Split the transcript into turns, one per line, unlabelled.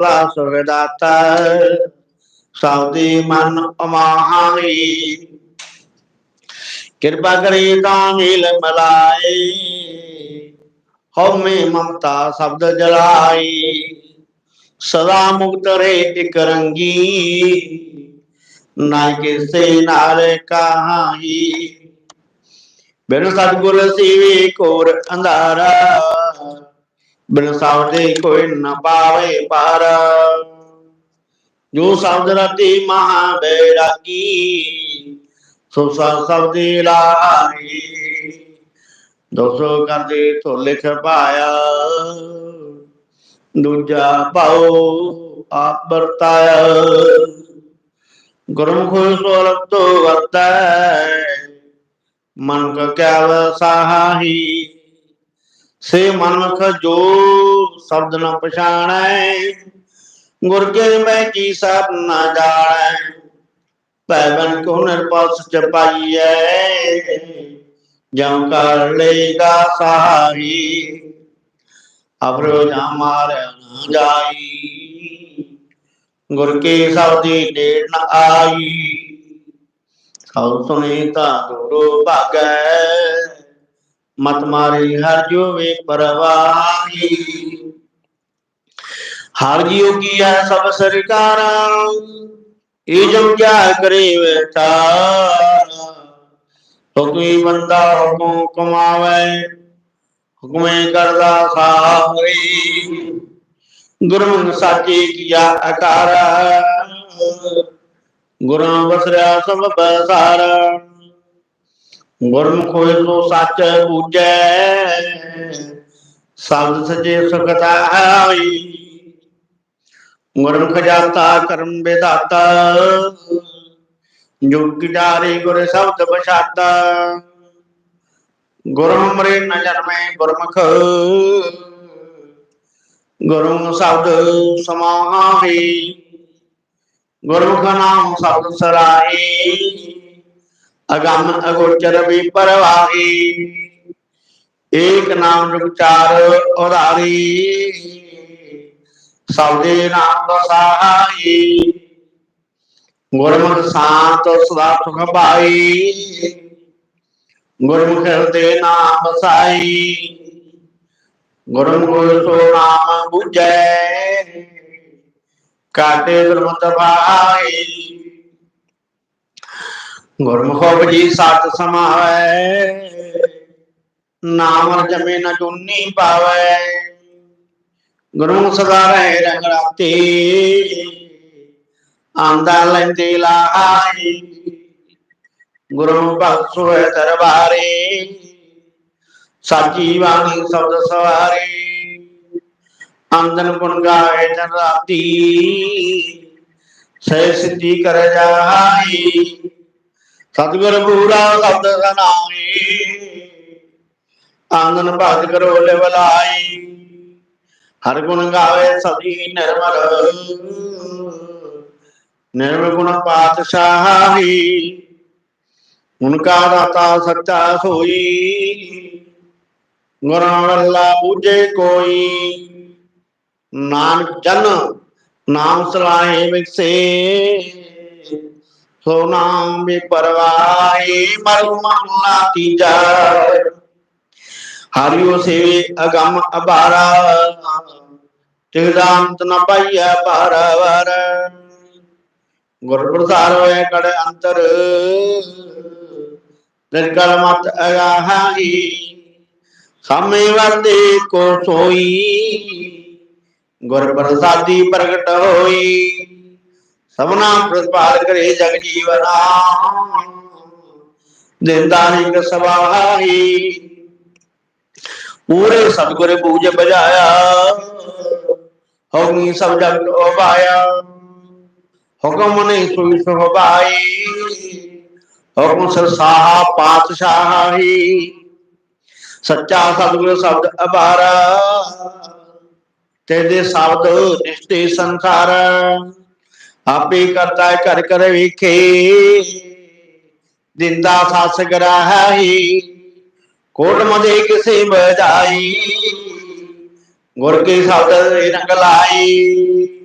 ਭਲਾ ਸੁਖਦਾਤਾ ਸਬਦੀ ਮਨ ਅਮਾਹੀ ਕਿਰਪਾ ਕਰੀ ਤਾਂ ਮਿਲ ਮਲਾਈ। ਹਉਮੈ ਮਮਤਾ ਸ਼ਬਦ ਜਲਾਈ। ਸਦਾ ਮੁਕਤ ਰੇ ਇਕ ਰੰਗੀ। ਨਾ ਕਿਸੇ ਨਾਲ ਕਹਾਈ। ਬਿਨ ਸਤਗੁਰ ਸੀਵੇ ਕੋਰ ਅੰਧਾਰਾ। ਬਿਨ ਕੋਈ ਨ ਪਾਵੇ ਪਾਰ ਜੋ ਸ਼ਬਦ ਰਤੀ ਮਹਾ ਬੈਰਾਗੀ ਸੋ ਸਾ ਸਬਦੀ ਲਾਈ ਦੋਸੋ ਕਰਦੇ ਧੋ ਲਿਖ ਪਾਇਆ। ਦੂਜਾ ਪਾਉ ਆਪ ਵਰਤਾਇਆ। ਗੁਰਮੁਖ ਸੋ ਤੋ ਵਰਤੈ ਮਨ ਕਾ ਕਿਆ ਵਸਾਹੀ ਸੇ ਮਨੁਖ ਜੋ ਸ਼ਬਦ ਨ ਪਛਾਣੈ, ਗੁਰ ਕੇ ਮੈਂ ਕੀ ਸਭ ਨ ਜਾਣੈ। ਪੈਵਨ ਕੋ ਨਿਰਪਸ ਚ ਪਾਈਐ ਜਮ ਕਰ ਲੇਗਾ ਸਾਰੀ ਅਬਰੋ ਜਾ ਮਾਰਿਆ ਨਾ ਜਾਈ। ਗੁਰ ਕੇ ਦੀ ਡੇੜ ਨ ਆਈ, ਸਭ ਸੁਣੀ ਤਾਂ ਦੋਰੋ ਭਾਗੈ। ਮਤ ਮਾਰੀ ਹਰ ਜੋ ਵੇ ਪਰਵਾਹੀ ਹਰ ਜੀਉ ਕੀਆ ਸਭ ਸਰਕਾਰਾਂ ਇਹ ਜਮ ਕਿਆ ਕਰੇ ਵਿਚਾਰਾ ਹੁਕਮੀ ਬੰਦਾ ਹੁਕਮ ਕਮਾਵੇ ਹੁਕਮੇ ਕਰਦਾ ਸਾਰੀ ਗੁਰਮੁਖ ਸਾਚੇ ਕੀਆ ਆਕਾਰ ਗੁਰਾਂ ਵਸਰਿਆ ਸਭ ਬਸਾਰ ਗੁਰਮੁਖ ਹੋਏ ਸੋ ਸੱਚ ਬੂਝੈ ਸਬਦ ਸਜੇ ਸੁਖਤਾ ਆਈ ਗੁਰਮੁਖ ਜਾਤਾ ਕਰਮ ਵਿਦਾਤਾ ਜੁਗ ਜਾਰੇ ਗੁਰ ਸ਼ਬਦ ਬਛਾਤਾ ਗੁਰਮ ਮਰੇ ਨ ਜਨਮੇ ਗੁਰਮੁਖ ਗੁਰਮ ਸ਼ਬਦ ਸਮਾਹੀ। ਗੁਰਮੁਖ ਨਾਮ ਸ਼ਬਦ ਸਰਾਈ ਅਗੰਮ ਅਗੋਚਰ ਵੀ ਪਰਵਾਹੀ। ਏਕ ਨਾਮ ਵਿਚਾਰ ਉਧਾਰੀ। ਸਬਦੇ ਨਾਮ ਵਸਾਈ ਗੁਰਮੁਖ ਸ਼ਾਂਤ ਸਦਾ ਸੁਖ ਪਾਈ ਗੁਰਮੁਖ ਹਿਰਦੇ ਨਾਮ ਵਸਾਈ ਗੁਰਮੁਖ ਸੋ ਨਾਮ ਬੁਝੈ। ਕਾਟੇ ਗੁਰਮਤਿ ਭਾਈ। ਗੁਰਮੁਖ ਜੀ ਸਤ ਸਮਾਵੈ ਨਾਮ ਜਮੇ ਨ ਜੁਨੀ ਪਾਵੈ। ਗੁਰੂ ਸਦਾ ਰਹੇ ਰੰਗ ਰਾਤੇ, ਆਂਦਾ ਲੈਂਦੇ ਲਾਈ ਗੁਰੂ ਭਗਤ ਸੋਏ ਦਰਬਾਰੇ, ਸਾਚੀ ਬਾਣੀ ਸ਼ਬਦ ਸਵਾਰੀ। ਅੰਦਨ ਗੁਣ ਗਾਏ ਜਨ ਰਾਤੀ, ਸਹਿ ਸਿੱਧੀ ਕਰ ਜਾਈ ਸਤਿਗੁਰ ਪੂਰਾ ਸ਼ਬਦ ਸਨਾਈ। ਆਂਗਨ ਭਗਤ ਕਰੋ ਲਿਵਲਾਈ ਹਰ ਗੁਣ ਗਾਵੇ ਸਦੀ ਨਿਰਮਲ। ਨਿਰਮਲ ਗੁਣ ਪਾਤਸ਼ਾਹੀ। ਉਨਕਾ ਦਾਤਾ ਸੱਚਾ ਹੋਈ ਗੁਰਾਂ ਵੱਲਾ ਬੂਝੇ ਕੋਈ। ਨਾਨਕ ਜਨ ਨਾਮ ਸਲਾਹੇ ਵਿਕਸੇ ਸੋ ਨਾਮ ਵੀ ਪਰਵਾਹੀ ਮਰੁ ਮਹਲਾ ਤੀਜਾ। ਹਰਿਓ ਸੇਵੇ ਅਗੰਮ ਅਬਾਰਾ। ਤਿਗਦਾੰਤ ਨ ਪਾਈਐ ਪਾਰਵਰ ਗੁਰ ਪ੍ਰਸਾਰ ਹੋਏ ਕੜ ਅੰਤਰ। ਨਿਰਕਲ ਮਤ ਅਗਾਹੀ ਸਾਮੇ ਵਰਦੇ ਕੋ ਸੋਈ। ਗੁਰ ਪ੍ਰਸਾਦੀ ਪ੍ਰਗਟ ਹੋਈ। ਸਭਨਾ ਪ੍ਰਤਪਾਲ ਕਰੇ ਜਗ ਜੀਵਨਾ। ਦਿੰਦਾ ਨਿਕ ਸਵਾਹੀ। ਪੂਰੇ ਸਤਗੁਰ ਪੂਜ ਬਜਾਇਆ। ਹੋਗੀ ਸਭ ਜਗਤ ਉਪਾਇਆ ਹੁਕਮ ਨਹੀਂ ਸੁਈ ਸੁਭਾਈ ਹੁਕਮ ਸਰਸਾਹਾ ਪਾਤਸ਼ਾਹੀ। ਸੱਚਾ ਸਤਿਗੁਰ ਸ਼ਬਦ ਅਬਾਰਾ। ਤੇਰੇ ਸ਼ਬਦ ਨਿਸ਼ਟੇ ਸੰਸਾਰ। ਆਪੇ ਕਰਤਾ ਕਰ ਕਰ ਵੇਖੇ। ਦਿੰਦਾ ਸਸ ਗਰਾਹੀ, ਕੋਟ ਮਦੇ ਕਿਸੇ ਬਜਾਈ ਗੁਰ ਕੇ ਸ਼ਬਦ ਰੰਗ ਲਾਈ।